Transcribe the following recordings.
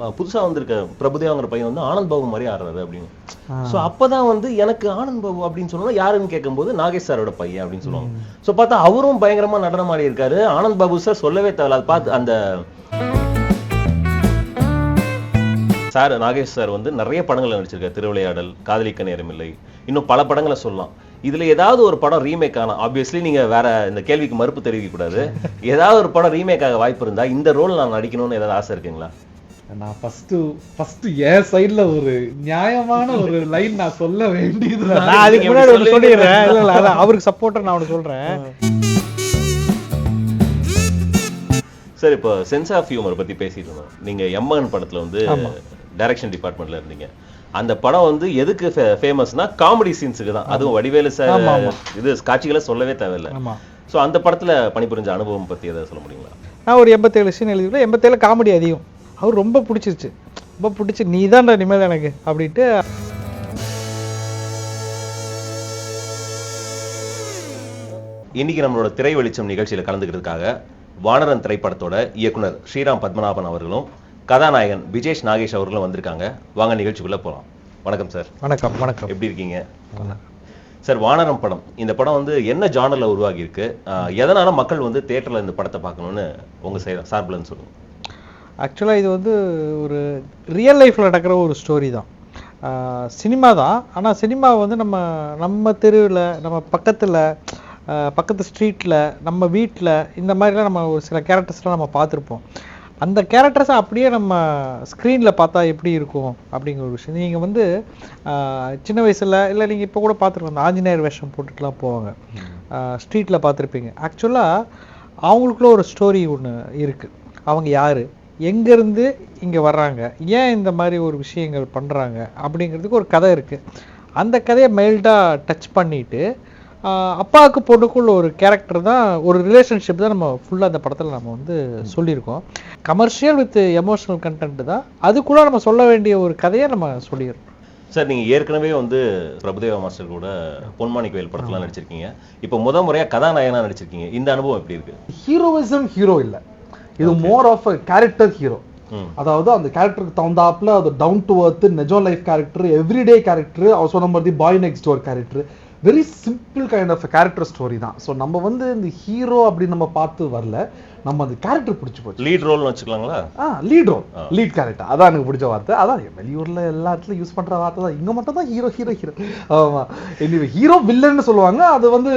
அஹ், புதுசா வந்திருக்க பிரபுதேவாங்கிற பையன் வந்து ஆனந்த் பாபு மாதிரி ஆடுறாரு அப்படின்னு. சோ அப்பதான் வந்து எனக்கு ஆனந்த் பாபு அப்படின்னு சொன்னா யாருன்னு கேட்கும்போது நாகேஷ் சாரோட பையன் அப்படின்னு சொல்லுவாங்க. சோ பார்த்தா அவரும் பயங்கரமா நடனம் ஆடி இருக்காரு. ஆனந்த் பாபு சார் சொல்லவே தேவையில்ல. அது பார்த்து அந்த சார் நாகேஷ் சார் வந்து நிறைய படங்கள்ல நடிச்சிருக்காரு. திருவிளையாடல் காதலிக்க நேரமில்லை. இன்னும் பல படங்களை சொல்லலாம். இதுல ஏதாவது ஒரு படம் ரீமேக் ஆனா ஆப்வியஸ்லி நீங்க வேற இந்த கேள்விக்கு மறுப்பு தெரிவிக்க கூடாது. ஏதாவது ஒரு படம் ரீமேக் ஆக வாய்ப்பு இருந்தா இந்த ரோல் நான் நடிக்கணும்னு ஏதாவது ஆசை இருக்குங்களா? நான் ஃபர்ஸ்ட் ஃபர்ஸ்ட் என் சைடுல ஒரு நியாயமான ஒரு லைன் நான் சொல்ல வேண்டியது நான் அதுக்கு முன்னாடி ஒன்று சொல்லிடுறேன். இல்ல இல்ல அதான் அவருக்கு சப்போர்ட்டர் நான் ஒன்று சொல்றேன். சார் இப்போ சென்ஸ் ஆஃப் ஹியூமர் பத்தி பேசிட்டு இருந்தோம். நீங்க எம்மகன் படத்துல வந்து டைரக்ஷன் டிபார்ட்மெண்ட்ல இருந்தீங்க. அந்த படம் வந்து எதுக்கு ஃபேமஸ்னா காமெடி சீன்ஸுக்கு தான். அதுவும் வடிவேலு சார் இது காட்சிகளை சொல்லவே தேவையில்லை. சோ அந்த படத்துல பணிபுரிஞ்ச அனுபவம் பத்தி எதாவது சொல்ல முடியுங்களா? நான் ஒரு எண்பத்தேழு சீன் எழுதிவிட எண்பத்தேழு காமெடி அதிகம். அவர் ரொம்ப பிடிச்சிருச்சு. ரொம்ப பிடிச்சி நீ தான்டா நிம்மதி எனக்கு அப்படின்ட்டு இன்னைக்கு நம்மளோட திரை வெளிச்சம் நிகழ்ச்சியில கலந்துக்கிறதுக்காக வானரன் திரைப்படத்தோட இயக்குனர் ஸ்ரீராம் பத்மநாபன் அவர்களும் கதாநாயகன் விஜேஷ் நாகேஷ் அவர்களும் வந்திருக்காங்க. வாங்க நிகழ்ச்சிக்குள்ள போலாம். வணக்கம் சார். வணக்கம் வணக்கம். எப்படி இருக்கீங்க? சார் வானரம் படம். இந்த படம் வந்து என்ன ஜானர்ல உருவாகி இருக்கு ஆஹ் எதனால மக்கள் வந்து தியேட்டர்ல இந்த படத்தை பார்க்கணும்னு உங்க சை- சார்புல இருந்து சொல்லுங்க. ஆக்சுவலாக இது வந்து ஒரு ரியல் லைஃப்பில் நடக்கிற ஒரு ஸ்டோரி தான். சினிமா தான். ஆனால் சினிமா வந்து நம்ம நம்ம தெருவில் நம்ம பக்கத்தில் பக்கத்து ஸ்ட்ரீட்டில் நம்ம வீட்டில் இந்த மாதிரிலாம் நம்ம ஒரு சில கேரக்டர்ஸ்லாம் நம்ம பார்த்துருப்போம். அந்த கேரக்டர்ஸை அப்படியே நம்ம ஸ்க்ரீனில் பார்த்தா எப்படி இருக்கும் அப்படிங்கிற ஒரு விஷயம். நீங்கள் வந்து சின்ன வயசில் இல்லை நீங்கள் இப்போ கூட பார்த்துருக்கோம் அந்த ஆஞ்சநேயர் வேஷம் போட்டுட்டுலாம் போவாங்க. ஸ்ட்ரீட்டில் பார்த்துருப்பீங்க. ஆக்சுவலாக அவங்களுக்குள்ள ஒரு ஸ்டோரி ஒன்று இருக்குது அவங்க யார்? எங்கேருந்து இங்கே வர்றாங்க? ஏன் இந்த மாதிரி ஒரு விஷயங்கள் பண்ணுறாங்க அப்படிங்கிறதுக்கு ஒரு கதை இருக்குது அந்த கதையை மைல்டாக டச் பண்ணிட்டு அப்பாவுக்கு பொண்ணுக்குள்ள ஒரு கேரக்டர் தான் ஒரு ரிலேஷன்ஷிப் தான் நம்ம ஃபுல்லாக அந்த படத்தில் நம்ம வந்து சொல்லியிருக்கோம். கமர்ஷியல் வித் எமோஷனல் கண்டென்ட் தான். அதுக்குள்ள நம்ம சொல்ல வேண்டிய ஒரு கதையை நம்ம சொல்லிடுறோம். சார் நீங்க ஏற்கனவே வந்து பிரபுதேவா மாஸ்டர் கூட பொன்மாணிக் கோயில் படத்துல நடிச்சிருக்கீங்க. இப்போ முத முறையா கதாநாயகனா நடிச்சிருக்கீங்க. இந்த அனுபவம் எப்படி இருக்கு? ஹீரோவிசம் ஹீரோ இல்ல. இது more of a character hero. அதாவது அந்த கேரக்டருக்கு தகுந்தாப்புல அது டவுன் டு அர்த் நெஜோ லைஃப் கேரக்டர் எவ்ரிடே கேரக்டர் அவர் சொன்ன மாதிரி boy next door character very simple kind of character story தான். ஸோ நம்ம வந்து இந்த ஹீரோ அப்படின்னு நம்ம பார்த்து வரல. நம்ம அந்த கேரக்டர் பிடிச்சி போச்சு. லீட் ரோல்னு வச்சுக்கலாங்களா? ஆ லீட் ரோல் லீட் கேரக்டர் அதான் எனக்கு பிடிச்ச வார்த்தை. அதான் வெளியூர்ல எல்லா இடத்துலயும் யூஸ் பண்ற வார்த்தை தான். இங்க மட்டும் தான் ஹீரோ ஹீரோ ஹீரோ ஆமா. எனிவே ஹீரோ வில்லன்னு சொல்லுவாங்க. அது வந்து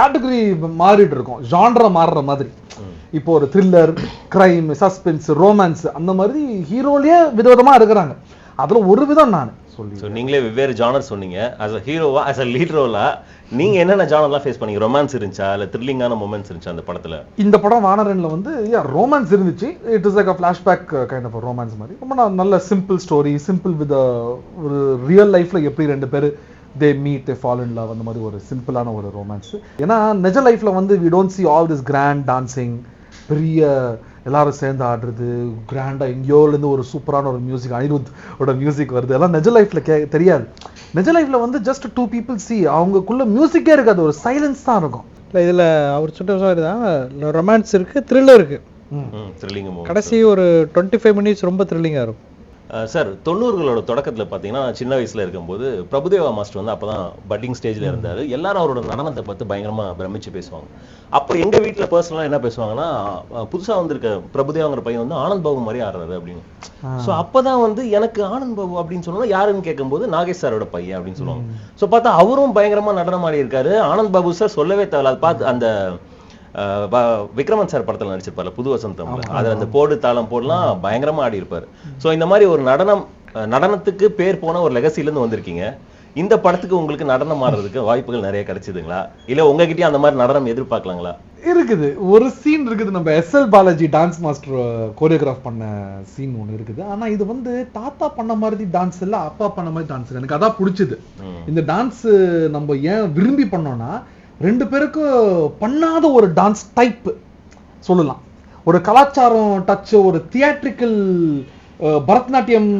கேட்டகரி மாறிட்டு இருக்கும். ஜான்ரா மாறுற மாதிரி. இப்போ ஒரு த்ரில்லர் கிரைம் சஸ்பென்ஸ் ரோமான்ஸ் அந்த மாதிரி ஹீரோலயே விதவிதமா இருக்கிறாங்க. அதுல ஒரு விதம் நான் சொல்லி நீங்களே வெவ்வேறு ஜானர் சொன்னீங்க. As a ஹீரோவா as a லீட் ரோலா நீங்க என்னென்ன ஜானர்லாம் ஃபேஸ் பண்ணீங்க? ரொமான்ஸ் இருந்துச்சா? இல்ல த்ரில்லிங்கான மூமெண்ட்ஸ் இருந்துச்சா அந்த படத்துல? இந்த படம் வானரன்ல வந்து ரோமான்ஸ் இருந்துச்சு. It is like a flashback kind of romance மாதிரி. ரொம்ப நல்ல சிம்பிள் ஸ்டோரி சிம்பிள் வித் ஒரு ரியல் லைஃப்ல எப்படி ரெண்டு பேர் they meet they fall in love அந்த மாதிரி ஒரு சிம்பிளான ஒரு ரொமான்ஸ் ஏன்னா நிஜ லைஃப்ல வந்து we don't see all this grand dancing பெரிய எல்லாரும் சேர்ந்து ஆடுறது கிராண்டா எங்கேயோல இருந்து ஒரு சூப்பரான ஒரு மியூசிக் அனிருத் ஓட மியூசிக் வருது. எல்லாம் நிஜ லைஃப்ல கே தெரியாது. நிஜ லைஃப்ல வந்து ஜஸ்ட் டூ பீப்புள் see அவங்களுக்குள்ள மியூசிக்கே இருக்காது. ஒரு சைலன்ஸ் தான் இருக்கும். இல்லை இதில் அவர் சொன்ன மாதிரி தான் ரொமான்ஸ் இருக்குது த்ரில்லர் இருக்குது கடைசி ஒரு டுவெண்ட்டி ஃபைவ் மினிட்ஸ் ரொம்ப த்ரில்லிங்காக இருக்கும். சார் தொண்ணூறுகளோட தொடக்கத்துல பாத்தீங்கன்னா நான் சின்ன வயசுல இருக்கும்போது பிரபுதேவா மாஸ்டர் வந்து அப்பதான் பட்டிங் ஸ்டேஜ்ல இருந்தாரு. எல்லாரும் அவரோட நடனத்தை பார்த்து பயங்கரமா பிரமிச்சு பேசுவாங்க. அப்போ எங்க வீட்ல பர்சனலா என்ன பேசுவாங்கன்னா அஹ், புதுசா வந்திருக்க பிரபுதேவாங்கிற பையன் வந்து ஆனந்த் பாபு மாதிரி ஆடுறாரு அப்படின்னு. சோ அப்பதான் வந்து எனக்கு ஆனந்த் பாபு அப்படின்னு சொன்னா யாருன்னு கேட்கும்போது நாகேஷ் சாரோட பையன் அப்படின்னு சொல்லுவாங்க. சோ பார்த்தா அவரும் பயங்கரமா நடனம் ஆடி இருக்காரு. ஆனந்த் பாபு சார் சொல்லவே தேவையில்ல. அது பார்த்து அந்த விக்ரமன் சார் படத்துல நடிச்சிருப்பாரு புது வசந்தம்ல அதுல அந்த போடு தாளம் போடலாம் பயங்கரமா ஆடி இருப்பாரு சோ இந்த மாதிரி ஒரு நடனம் நடனத்துக்கு பேர் போன ஒரு legacy ல இருந்து வந்திருக்கீங்க. இந்த படத்துக்கு உங்களுக்கு நடனம் ஆடுறதுக்கு வாய்ப்புகள் நிறைய கிடைச்சதுங்களா? இல்ல உங்ககிட்டயும் அந்த மாதிரி நடனம் எதிர்பார்க்கலாங்களா? இருக்குது. ஒரு சீன் இருக்குது. நம்ம S L Balaji dance master choreograph பண்ண சீன் ஒன்று இருக்குது. ஆனா இது வந்து தாத்தா பண்ண மாதிரி டான்ஸ் இல்ல அப்பா பண்ண மாதிரி டான்ஸ் எனக்கு அதான் பிடிச்சது. இந்த டான்ஸ் நம்ம ஏன் விரும்பி பண்ணோம்னா ரெண்டு பேருக்கும் பண்ணாத ஒரு டான்ஸ் டைப் சொல்லலாம். ஒரு கலாச்சாரம் டச் ஒரு தியேட்ரிக்கல் பரதநாட்டியம்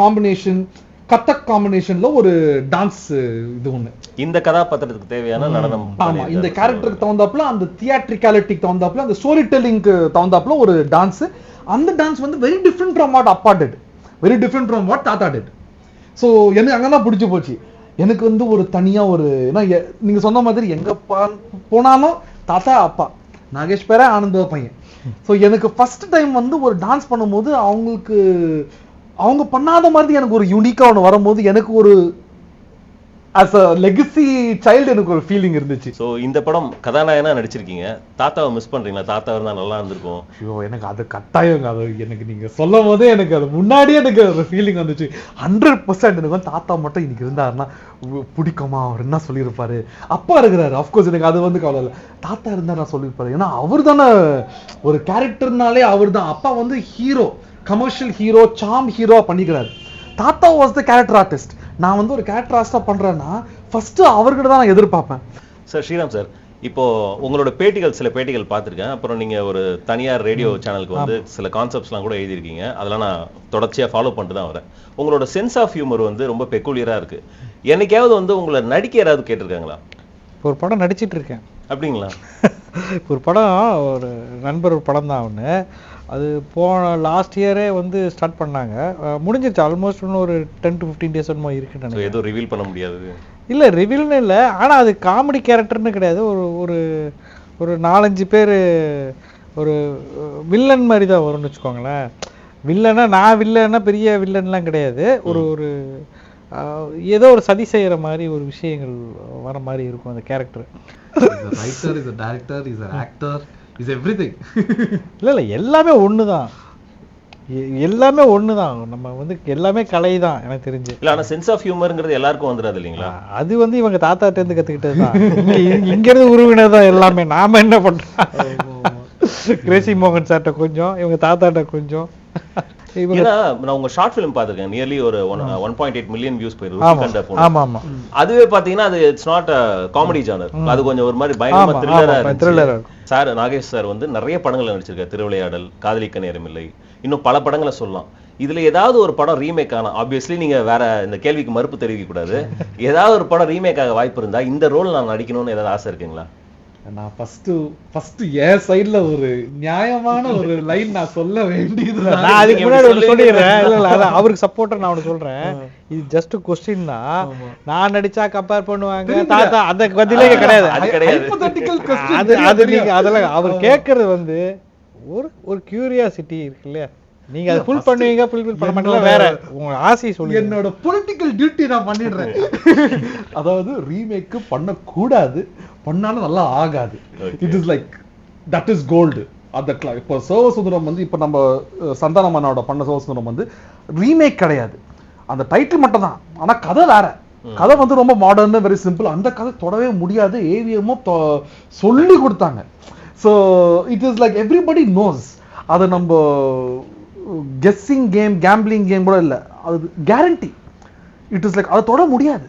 காம்பினேஷன் கத்தக் காம்பினேஷன்ல ஒரு டான்ஸ் இது ஒண்ணு. இந்த கதாபாத்திரத்துக்கு தேவையான நடனம் ஆமா. இந்த கேரக்டருக்கு தகுந்தாப்புல அந்த தியேட்ரிகாலிட்டிக்கு தகுந்தாப்புல அந்த ஸ்டோரி டெல்லிங்க்கு தகுந்தாப்புல ஒரு டான்ஸ் அந்த டான்ஸ் வந்து வெரி டிஃப்ரெண்ட் ஃப்ரம் வாட் அப்பா did very different from what தாத்தா டிட் ஸோ எனக்கு அங்கே தான் பிடிச்சி போச்சு. எனக்கு வந்து ஒரு தனியா ஒரு ஏன்னா எ- நீங்க சொன்ன மாதிரி எங்க பா- போனாலும் தாத்தா அப்பா நாகேஷ் பேர ஆனந்த பையன். ஸோ எனக்கு ஃபர்ஸ்ட் டைம் வந்து ஒரு டான்ஸ் பண்ணும்போது அவங்களுக்கு அவங்க பண்ணாத மாதிரி எனக்கு ஒரு யூனிக்காக ஒன்று வரும்போது எனக்கு ஒரு as a லெகசி சைல்டு எனக்கு ஒரு ஃபீலிங் இருந்துச்சு. ஸோ இந்த படம் கதாநாயகனா நடிச்சிருக்கீங்க. தாத்தாவை மிஸ் பண்றீங்களா? தாத்தா இருந்தா நல்லா இருந்திருக்கும். ஐயோ எனக்கு அது கட்டாயம் அது எனக்கு நீங்க சொல்லும் போதே எனக்கு அது முன்னாடியே எனக்கு ஒரு ஃபீலிங் வந்துச்சு. ஹண்ட்ரட் பர்சன்ட் எனக்கு வந்து தாத்தா மட்டும் இன்னைக்கு இருந்தாருன்னா பிடிக்குமா? அவர் என்ன சொல்லியிருப்பாரு? அப்பா இருக்கிறாரு. அஃப்கோர்ஸ் எனக்கு அது வந்து கவலை இல்லை. தாத்தா இருந்தா நான் சொல்லியிருப்பாரு. ஏன்னா அவர் தானே ஒரு கேரக்டர்னாலே அவர் தான். அப்பா வந்து hero commercial hero some hero பண்ணிக்கிறாரு. தாத்தா வாஸ் த கேரக்டர் ஆர்டிஸ்ட் நான் வந்து ஒரு கேரக்டர் ஆர்டிஸ்டா பண்றேன்னா ஃபர்ஸ்ட் அவர்கிட்ட தான் நான் எதிர்பார்ப்பேன். சார் ஸ்ரீராம் சார் இப்போ உங்களோட பேட்டிகள் சில பேட்டிகள் பார்த்திருக்கேன். அப்புறம் நீங்க ஒரு தனியார் ரேடியோ சேனலுக்கு வந்து சில கான்செப்ட்ஸ்லாம் கூட எழுதியிருக்கீங்க. அதெல்லாம் நான் தொடர்ச்சியா ஃபாலோ பண்ணிட்டு தான் வரேன். உங்களோட சென்ஸ் ஆஃப் ஹியூமர் வந்து ரொம்ப பெக்குலியரா இருக்கு. என்னைக்காவது வந்து உங்களை நடிக்க யாராவது கேட்டிருக்காங்களா? ஒரு படம் நடிச்சிட்டு இருக்கேன். அப்படிங்களா? ஒரு படம் ஒரு நண்பர் ஒரு படம் தான் ஒன்று அது போன லாஸ்ட் இயரே வந்து ஸ்டார்ட் பண்ணாங்க. முடிஞ்சிருச்சு. ஆல்மோஸ்ட் இன்னும் ஒரு டென் டு ஃபிஃப்டீன் டேஸ் என்னமோ இருக்குன்னு நினைக்கிறேன். எதுவும் ரிவீல் பண்ண முடியாது. இல்லை ரிவில்னு இல்லை. ஆனால் அது காமெடி கேரக்டர்னு கிடையாது. ஒரு ஒரு ஒரு நாலஞ்சு பேர் ஒரு வில்லன் மாதிரி தான் வரும்னு வச்சுக்கோங்களேன். வில்லனா நான் வில்லன்னா பெரிய வில்லன்லாம் கிடையாது. ஒரு ஒரு ஏதோ ஒரு சதி செய்யற மாதிரி ஒரு விஷயங்கள் வர மாதிரி இருக்கும் அந்த character writer is director is actor is everything இல்லை இல்லை எல்லாமே ஒன்று தான் எல்லாமே ஒன்று தான் நம்ம வந்து எல்லாமே கலை தான் எனக்கு தெரிஞ்சு. இல்ல ஆனா சென்ஸ் ஆஃப் ஹியூமர்ங்கிறது எல்லாருக்கும் வந்துடாது இல்லைங்களா? அது வந்து இவங்க தாத்தாட்ட இருந்து கத்துக்கிட்டது தான் இங்க- இங்க இருந்து உருவினது தான் எல்லாமே. நாம என்ன பண்றோம்? கிரேசி மோகன் சார்ட்ட கொஞ்சம் இவங்க தாத்தாட்ட கொஞ்சம். ஏன்னா நான் உங்க ஷார்ட் ஃபிலிம் பார்த்திருக்கேன். நியர்லி ஒரு one one point eight million views ஆமா. போயிருக்கு ஆமா ஆமா. அதுவே பாத்தீங்கன்னா அது இட்ஸ் நாட் காமெடி ஜானர் அது கொஞ்சம் ஒரு மாதிரி பயங்கரமா த்ரில்லரா இருந்துச்சு. சார் நாகேஷ் சார் வந்து நிறைய படங்கள் நடிச்சிருக்காரு. திருவிளையாடல் காதலிக்க நேரமில்லை இன்னும் பல படங்களை சொல்லலாம். இதுல ஏதாவது ஒரு படம் ரீமேக் ஆனா ஆப்வியஸ்லி நீங்க வேற இந்த கேள்விக்கு மறுப்பு தெரிவிக்க கூடாது ஏதாவது ஒரு படம் ரீமேக் ஆக வாய்ப்பு இருந்தா இந்த ரோல் நான் நடிக்கணும்னு ஏதாவது ஆசை இருக்குங்களா? நான் ஃபர்ஸ்ட் ஃபர்ஸ்ட் என் சைடுல ஒரு நியாயமான ஒரு லைன் நான் சொல்ல வேண்டியது நான் அதுக்கு முன்னாடி ஒன்று சொல்லிடுறேன். இல்ல இல்ல அதான் அவருக்கு சப்போர்ட்டர் நான் ஒன்று சொல்றேன். இது ஜஸ்ட் கொஸ்டின் தான் நான் நடிச்சா கம்பேர் பண்ணுவாங்க? தாத்தா அந்த பதிலே கிடையாது. அது கிடையாது. அது. நீங்க அதெல்லாம் அவர் கேட்கறது வந்து ஒரு ஒரு கியூரியாசிட்டி இருக்கு இல்லையா? நீங்க அதை ஃபுல் பண்ணுவீங்க ஃபுல் பண்ண மாட்டீங்க வேற உங்க ஆசையை சொல்லுங்க. என்னோட பொலிட்டிக்கல் டியூட்டி நான் பண்ணிடுறேன். அதாவது ரீமேக் பண்ணக்கூடாது. பண்ணாலும் நல்லா ஆகாது. It is like that is gold அந்த இப்போ சோவசுந்தரம் வந்து இப்போ நம்ம அஹ், சந்தானமன்னோட பண்ண சோவசுந்தரம் வந்து ரீமேக் கிடையாது. அந்த டைட்டில் மட்டும் தான். ஆனா கதை வேற. கதை வந்து ரொம்ப மாடர்ன் வெரி சிம்பிள் அந்த கதை தொடவே முடியாது. ஏவிஎம்மோ சொல்லி கொடுத்தாங்க. So it is like everybody knows அதை நம்ம கெஸ்ஸிங் கேம் கேம்பிளிங் கேம் கூட இல்லை. அது கேரண்டி இட் இஸ் லைக் அதை தொட முடியாது.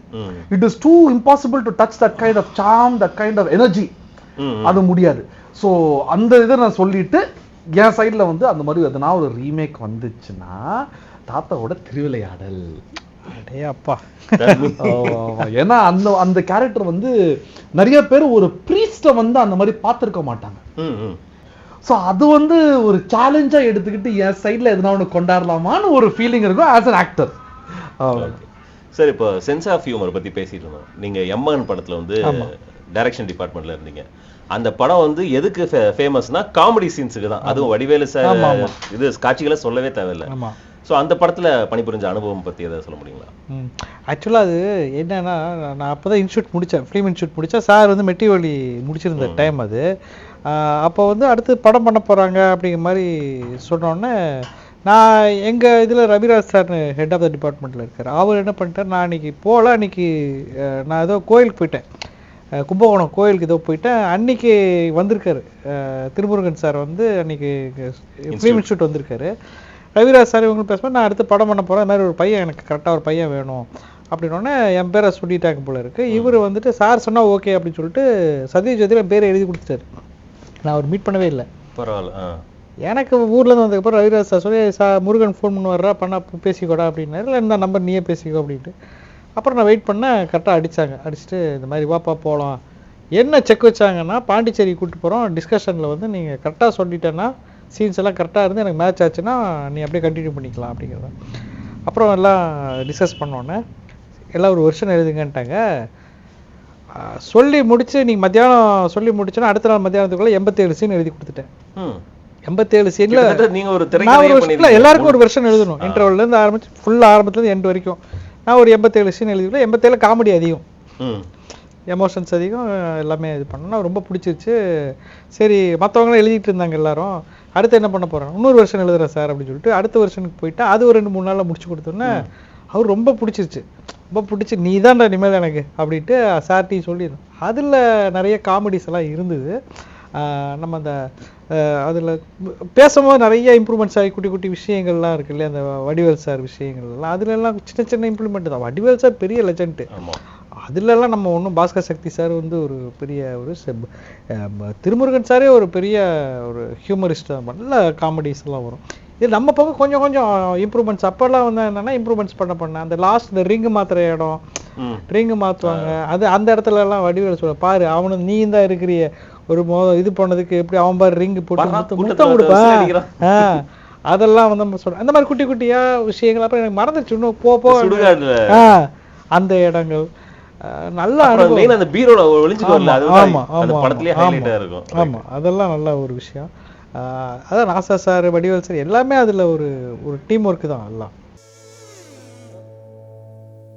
It is too impossible to touch that kind of some that kind of energy அது முடியாது. ஸோ அந்த இதை நான் சொல்லிட்டு என் சைடுல வந்து அந்த மாதிரி எதனா ஒரு ரீமேக் வந்துச்சுன்னா தாத்தாவோட திருவிளையாடல். அப்பா. ஏன்னா அந்த அந்த கேரக்டர் வந்து நிறைய பேர் ஒரு ப்ரீஸ்ட வந்து அந்த மாதிரி பார்த்திருக்க மாட்டாங்க. ஸோ அது வந்து ஒரு சேலஞ்சா எடுத்துக்கிட்டு என் சைடுல எதனா ஒன்று கொண்டாடலாமான்னு ஒரு ஃபீலிங் இருக்கும் ஆஸ் அன் ஆக்டர் சார் இப்போ சென்ஸ் ஆஃப் ஹியூமர் பத்தி பேசிட்டு இருந்தோம். நீங்க எம்மகன் படத்துல வந்து டைரக்ஷன் டிபார்ட்மெண்ட்ல இருந்தீங்க. அந்த படம் வந்து எதுக்கு ஃபேமஸ்னா காமெடி சீன்ஸுக்கு தான். அதுவும் வடிவேலு சார். இது காட்சிகளை சொல்லவே தேவையில்லை. சோ அந்த படத்துல பணிபுரிஞ்ச அனுபவம் பத்தி ஏதாவது சொல்ல முடியுங்களா? ஆக்சுவலாக அது என்னன்னா நான் அப்போ தான் இன்ஸ்டியூட் முடித்தேன் ஃபிலிம் இன்ஸ்டியூட் முடித்தேன் சார் வந்து மெட்டிவலி முடிச்சிருந்த டைம் அது. அப்போ வந்து அடுத்து படம் பண்ண போகிறாங்க அப்படிங்கிற மாதிரி சொன்னோடனே நான் எங்கள் இதில் ரவிராஜ் சார்னு ஹெட் ஆஃப் த டிபார்ட்மெண்ட்டில் இருக்கார். அவர் என்ன பண்ணிட்டார் நான் அன்றைக்கி போகல அன்றைக்கி நான் ஏதோ கோயிலுக்கு போயிட்டேன். கும்பகோணம் கோயிலுக்கு ஏதோ போயிட்டேன். அன்னைக்கு வந்திருக்காரு. திருமுருகன் சார் வந்து அன்னைக்கு ஃபிலிம் இன்ஸ்டியூட் வந்திருக்காரு. ரவிராஜ் சார் இவங்க பேசும்போது நான் அடுத்து படம் பண்ண போகிறேன் மாதிரி ஒரு பையன் எனக்கு கரெக்டாக ஒரு பையன் வேணும். அப்படின்னோடனே என் பேரை சொல்லிட்டாங்க போல இருக்கு. இவர் வந்துட்டு சார் சொன்னா ஓகே அப்படின்னு சொல்லிட்டு சதீஷ் ஜோதியில் என் பேரை எழுதி கொடுத்துட்டாரு. நான் அவர் மீட் பண்ணவே இல்லை. பரவாயில்ல. எனக்கு ஊர்லேருந்து வந்ததுக்கப்புறம் ரவிராஜ் சார் சொல்லி சா முருகன் ஃபோன் பண்ணுவாரா பண்ணா பேசிக்கோடா அப்படின்னாரு. இல்லை இந்த நம்பர் நீயே பேசிக்கோ அப்படின்ட்டு. அப்புறம் நான் வெயிட் பண்ணேன் கரெக்டாக அடிச்சாங்க. அடிச்சுட்டு இந்த மாதிரி வாப்பா போகலாம் என்ன செக் வச்சாங்கன்னா பாண்டிச்சேரி கூப்பிட்டு போகிறோம் டிஸ்கஷனில் வந்து நீங்கள் கரெக்டாக சொல்லிட்டேன்னா சீன்ஸ் எல்லாம் கரெக்டாக இருந்து எனக்கு மேட்ச் ஆச்சுன்னா நீ அப்படியே கண்டினியூ பண்ணிக்கலாம் அப்படிங்கிறத. அப்புறம் எல்லாம் டிஸ்கஸ் பண்ணோன்னே எல்லாம் ஒரு வருஷம் எழுதுங்கன்ட்டாங்க. சொல்லி முடிச்சு நீங்கள் மத்தியானம் சொல்லி முடிச்சோன்னா அடுத்த நாள் மத்தியானத்துக்குள்ளே எண்பத்தேழு சீன் எழுதி கொடுத்துட்டேன். ம். எண்பத்தேழு சீன்ல கிட்டத்தட்ட நீங்க ஒரு பண்ணிருக்கீங்க. எல்லாருக்கும் ஒரு வருஷம் எழுதணும். இன்டர்வல்ல இருந்து ஆரம்பிச்சு ஃபுல் ஆரம்பத்துல இருந்து எண்ட் வரைக்கும். நான் ஒரு எண்பத்தேழு சீன் எழுதிக்கலாம் எண்பத்தேழு காமெடி அதிகம். எமோஷன்ஸ் அதிகம் எல்லாமே இது பண்ணோம் ரொம்ப பிடிச்சிருச்சு. சரி மற்றவங்களாம் எழுதிட்டு இருந்தாங்க எல்லாரும். அடுத்து என்ன பண்ண போறேன் இன்னொரு வருஷம் எழுதுறேன் சார் அப்படின்னு சொல்லிட்டு அடுத்த வருஷனுக்கு போயிட்டா அது ஒரு ரெண்டு மூணு நாள்ல முடிச்சு கொடுத்தோன்னே அவர் ரொம்ப பிடிச்சிருச்சு. ரொம்ப பிடிச்சி நீ தான்டா இனிமேல் எனக்கு அப்படின்ட்டு சார்ட்டி சொல்லியிருந்தோம் அதில் நிறைய காமெடிஸ் எல்லாம் இருந்தது. நம்ம அந்த அதுல பேசும்போது நிறைய இம்ப்ரூவ்மெண்ட்ஸ் ஆகி குட்டி குட்டி விஷயங்கள்லாம் இருக்கு இல்லையா? அந்த வடிவேல் சார் விஷயங்கள் எல்லாம் அதுல எல்லாம் சின்ன சின்ன இம்ப்ளிமெண்ட் தான். வடிவேல் சார் பெரிய லெஜண்ட் ஆமா. அதுலலாம் நம்ம ஒன்றும் பாஸ்கர் சக்தி சார் வந்து ஒரு பெரிய ஒரு திருமுருகன் சாரே ஒரு பெரிய ஒரு ஹியூமரிஸ்ட் தான். நல்ல காமெடிஸ் எல்லாம் வரும். இது நம்ம பக்கம் கொஞ்சம் கொஞ்சம் இம்ப்ரூவ்மெண்ட்ஸ் அப்போல்லாம் வந்து என்னன்னா இம்ப்ரூவ்மெண்ட்ஸ் பண்ண பண்ண. அந்த லாஸ்ட் இந்த ரிங்கு மாத்துற இடம். ரிங்கு மாத்துவாங்க. அது அந்த இடத்துல எல்லாம் வடிவேல் சொல்ல பாரு அவனு நீ தான் இருக்கிறிய. ஒரு மோ இது பண்ணதுக்கு எப்படி அவன் பாரு ரிங்கு போட்டு முத்தம் கொடுப்பான் அதெல்லாம் வந்து நம்ம சொல்றோம். அந்த மாதிரி குட்டி குட்டியா விஷயங்கள் அப்புறம் எனக்கு மறந்துச்சு இன்னும் போ போ அந்த இடங்கள். நல்ல மெயின் அந்த பீரோல ஒளிஞ்சுக்கு வரல. ஆமா, ஆமா, படத்துலயே. ஹைலைட்டா இருக்கும். ஆமா. அதெல்லாம் நல்ல ஒரு விஷயம். அதான் நாசா சார் வடிவேல் சார் எல்லாமே அதுல ஒரு ஒரு டீம் ஒர்க் தான் எல்லாம்.